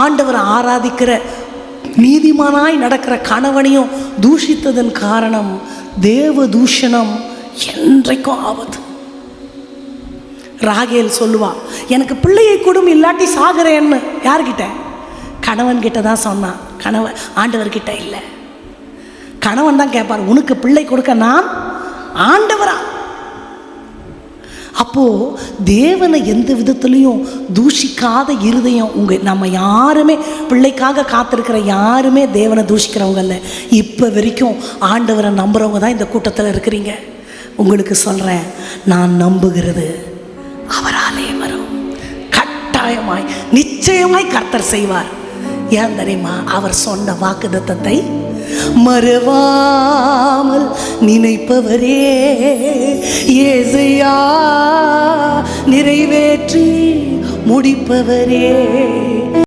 ஆண்டவர் ஆராதிக்கிற நீதிமானாய் நடக்கிற கணவனையும் தூஷித்ததன் காரணம் தேவ தூஷணம் என்றைக்கும் ஆபத்து. ராகேல் சொல்லுவா எனக்கு பிள்ளையை கொடும் இல்லாட்டி சாகிறேன்னு. யார்கிட்ட? கணவன் கிட்ட தான் சொன்னான் கணவன் ஆண்டவர்கிட்ட இல்லை. கணவன் தான் கேட்பார் உனக்கு பிள்ளை கொடுக்க நான் ஆண்டவரா? அப்போது தேவனை எந்த விதத்துலையும் தூஷிக்காத இருதயம் உங்கள் நம்ம யாருமே பிள்ளைக்காக காத்திருக்கிற யாருமே தேவனை தூஷிக்கிறவங்க இல்லை இப்போ வரைக்கும் ஆண்டவரை நம்புகிறவங்க தான் இந்த கூட்டத்தில் இருக்கிறீங்க. உங்களுக்கு சொல்கிறேன் நான் நம்புகிறது அவராலே வரும். கட்டாயமாய் நிச்சயமாய் கர்த்தர் செய்வார். ஏன் தெரியுமா? அவர் சொன்ன வாக்குதத்தத்தை மறவாமல் நினைப்பவரே. ஏசையா நிறைவேற்றி முடிப்பவரே.